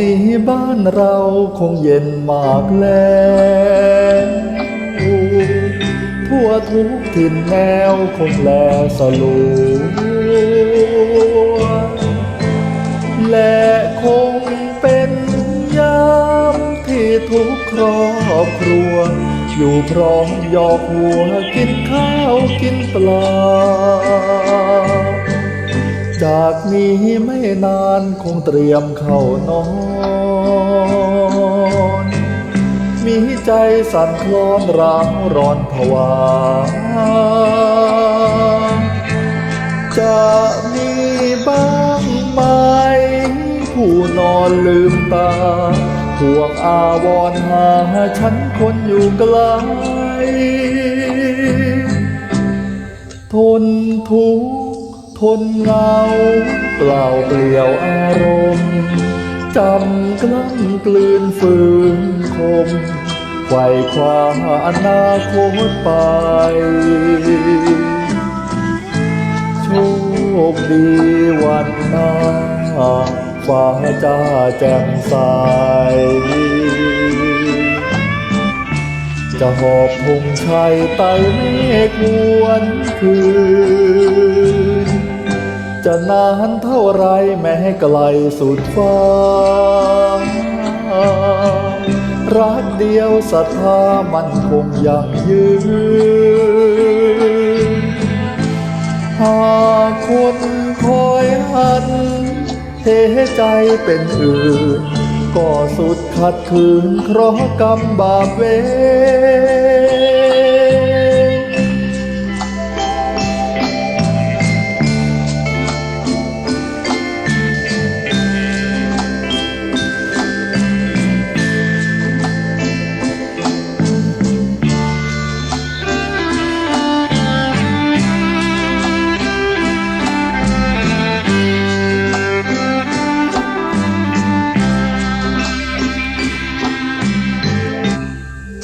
นี้บ้านเราคงเย็นมากแล้วทั่วทุกถิ่นแนวคงแลสลัวและคงเป็นยามที่ทุกครอบครัว อยู่พร้อมหยอกหัวกินข้าวกินปลา จากนี้ไม่นานคงเตรียมเข้านอน มีใจสั่นคลอนร้าวร้อนผวา จะมีบ้างไหม ผู้นอนลืมตาห่วงอาวรณ์หาฉันคนอยู่ไกลทนทุกข์ ทนเงาเปล่าเปลี่ยวอารมณ์จำกล้ำกลืนฝืนคมไขว่คว้าอนาคตไป โชคดีวันหน้าฟ้าจ้าแจ่มใสจะหอบพงชัยไต่เมฆวนคืน จะนานเท่าไรแม้ไกลสุดฟ้า รักเดียวศรัทธามันคงยังยืน หากคนคอยหัน เทใจเป็นอื่น ก็สุดขัดขืนเพราะกรรมบาปเวร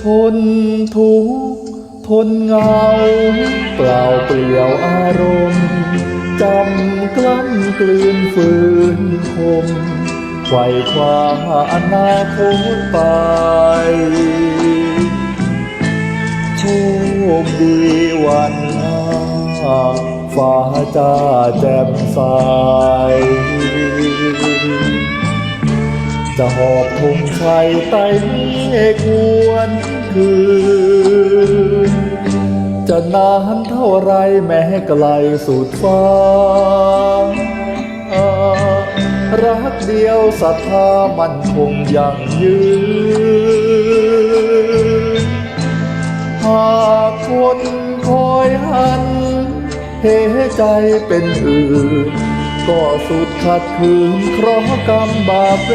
ทนทุกข์ทนเหงา เปล่าเปลี่ยวอารมณ์จำกล้ำกลืนฝืนคมไขว่คว้าอนาคตไป โชคดีวันหน้าฟ้าจ้าแจ่มใสจะหอบธงชัยไต่เมฆวน คืน จะนานเท่าไรแม้ไกลสุดฟ้า รักเดียวศรัทธามันคงยังยืน หากคนคอยหันเหใจเป็นอื่น ก็สุดขัดขืนเพราะกรรมบาปเว